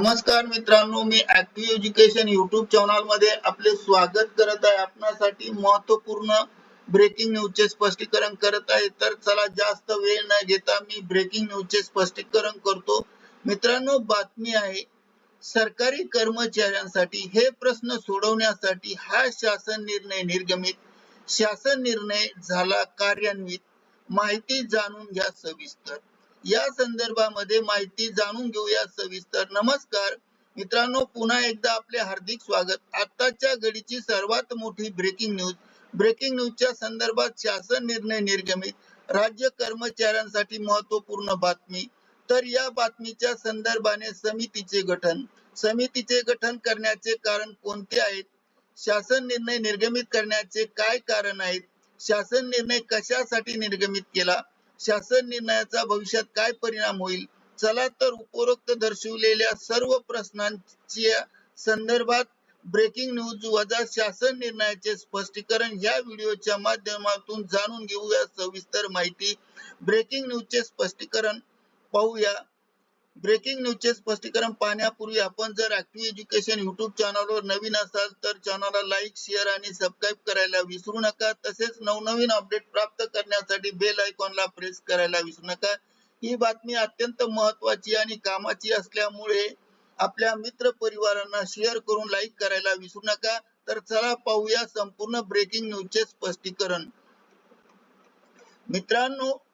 नमस्कार मित्रांनो मी ऍक्टिव्ह एज्युकेशन युट्यूब चॅनलमध्ये आपले स्वागत करत आहे. आपणासाठी महत्त्वपूर्ण ब्रेकिंग न्यूजचे स्पष्टीकरण करत आहे. तर चला जास्त वेळ न घेता मी ब्रेकिंग न्यूजचे स्पष्टीकरण करतो. मित्रांनो बातमी आहे सरकारी कर्मचाऱ्यांसाठी हे प्रश्न सोडवण्यासाठी हा शासन निर्णय निर्गमित. शासन निर्णय झाला कार्यान्वित. माहिती जाणून घ्या सविस्तर. या संदर्भामध्ये माहिती जाणून घेऊया सविस्तर. नमस्कार. मित्रांनो पुन्हा एकदा आपले हार्दिक स्वागत. आताच्या घडीची सर्वात मोठी ब्रेकिंग न्यूज ब्रेकिंग न्यूजच्या संदर्भात शासन निर्णय निर्गमित. राज्य कर्मचाऱ्यांसाठी महत्त्वपूर्ण बातमी. तर या बातमीच्या संदर्भाने समितीचे गठन. समितीचे गठन करण्याचे कारण कोणते आहेत? शासन निर्णय निर्गमित करण्याचे काय कारण आहेत? शासन निर्णय कशासाठी निर्गमित केला? शासन निर्णयाचा भविष्यात काय परिणाम होईल? चला तर उपरोक्त दर्शविलेल्या सर्व प्रश्नांच्या संदर्भात ब्रेकिंग न्यूज वजा शासन निर्णयाचे स्पष्टीकरण या व्हिडिओच्या माध्यमातून जाणून घेऊया. सविस्तर माहिती ब्रेकिंग न्यूजचे स्पष्टीकरण पाहूया. ब्रेकिंग न्यूजचे स्पष्टीकरण पाहण्यापूर्वी आपण जर ऍक्टिव्ह एज्युकेशन युट्यूब चॅनलवर नवीन असाल तर चॅनलला लाईक शेअर आणि सबस्क्राईब करायला विसरू नका. तसेच नवनवीन अपडेट प्राप्त करण्यासाठी बेल आयकॉनला प्रेस करायला विसरू नका. ही बातमी अत्यंत महत्वाची आणि कामाची असल्यामुळे आपल्या मित्र परिवारांना शेअर करून लाईक करायला विसरू नका. तर चला पाहूया संपूर्ण ब्रेकिंग न्यूजचे स्पष्टीकरण. मित्रांनो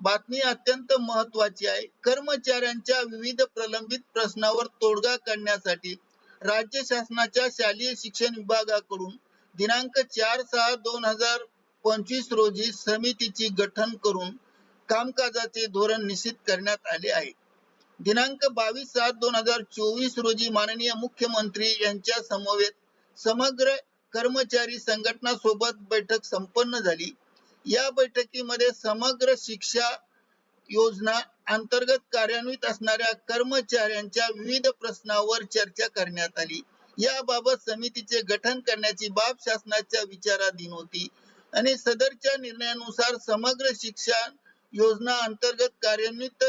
बातमी अत्यंत महत्वाची आहे. कर्मचाऱ्यांच्या विविध प्रलंबित प्रश्नावर तोडगा काढण्यासाठी राज्य शासनाच्या शालेय शिक्षण विभागाकडून दिनांक चार सहा दोन हजार पंचवीस रोजी समितीची गठन करून कामकाजाचे धोरण निश्चित करण्यात आले आहे. दिनांक बावीस सात दोन हजार चोवीस रोजी माननीय मुख्यमंत्री यांच्या समवेत समग्र कर्मचारी संघटना सोबत बैठक संपन्न झाली. या बैठकीमध्ये समग्र शिक्षा योजना अंतर्गत कार्यान्वित असणाऱ्या कर्मचाऱ्यांच्या विविध प्रश्नावर चर्चा करण्यात आली. याबाबत समितीचे गठन करण्याची बाब शासनाच्या विचाराधीन होती. आणि सदरच्या निर्णयानुसार समग्र शिक्षण योजना अंतर्गत कार्यान्वित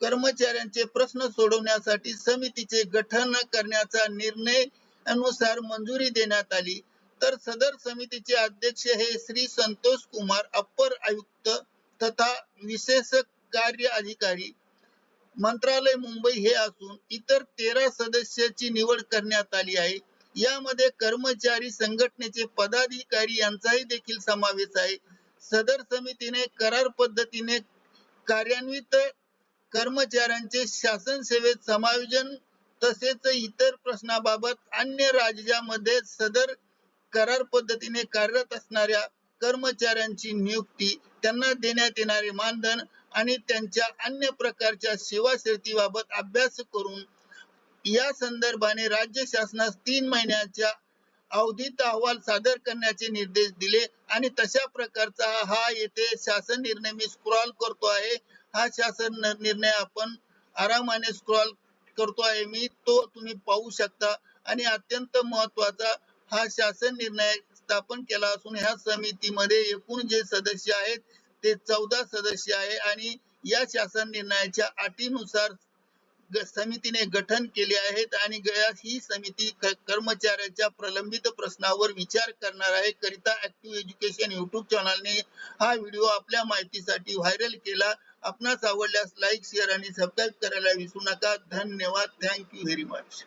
कर्मचाऱ्यांचे प्रश्न सोडवण्यासाठी समितीचे गठन करण्याचा निर्णय अनुसार मंजुरी देण्यात आली. तर सदर समितीचे अध्यक्ष हे श्री संतोष कुमार अप्पर आयुक्त तथा विशेष कार्य अधिकारी मंत्रालय मुंबई हे असून इतर तेरा सदस्याची निवड करण्यात आली आहे. यामध्ये कर्मचारी संघटनेचे पदाधिकारी यांचाही देखील समावेश आहे. सदर समितीने करार पद्धतीने कार्यान्वित कर्मचाऱ्यांचे शासन सेवेत समायोजन तसेच इतर प्रश्नाबाबत अन्य राज्यामध्ये सदर करार पद्धतीने कार्यरत असणाऱ्या कर्मचाऱ्यांची नियुक्ती त्यांना देण्यात येणारे मानधन आणि त्यांच्या अन्य प्रकारच्या सेवा शर्तीबाबत अभ्यास करून या संदर्भाने राज्य शासनास तीन महिन्याच्या अवधीत अहवाल सादर करण्याचे निर्देश दिले आणि तशा प्रकारचा हा येथे शासन निर्णय मी स्क्रॉल करतो आहे. हा शासन निर्णय आपण आरामाने स्क्रॉल करतो आहे. मी तो तुम्ही पाहू शकता आणि अत्यंत महत्त्वाचा हा शासन निर्णय स्थापन केला असून ह्या समितीमध्ये एकूण जे सदस्य आहेत ते चौदा सदस्य आहे आणि या शासन निर्णयाच्या अटीनुसार समितीने गठन केले आहेत आणि ही समिती कर्मचाऱ्याच्या प्रलंबित प्रश्नावर विचार करणार आहे. करिता ऍक्टिव्ह एज्युकेशन युट्यूब चॅनलने हा व्हिडिओ आपल्या माहितीसाठी व्हायरल केला. आपणास आवडल्यास लाईक शेअर आणि सबस्क्राईब करायला विसरू नका. धन्यवाद. Thank you very much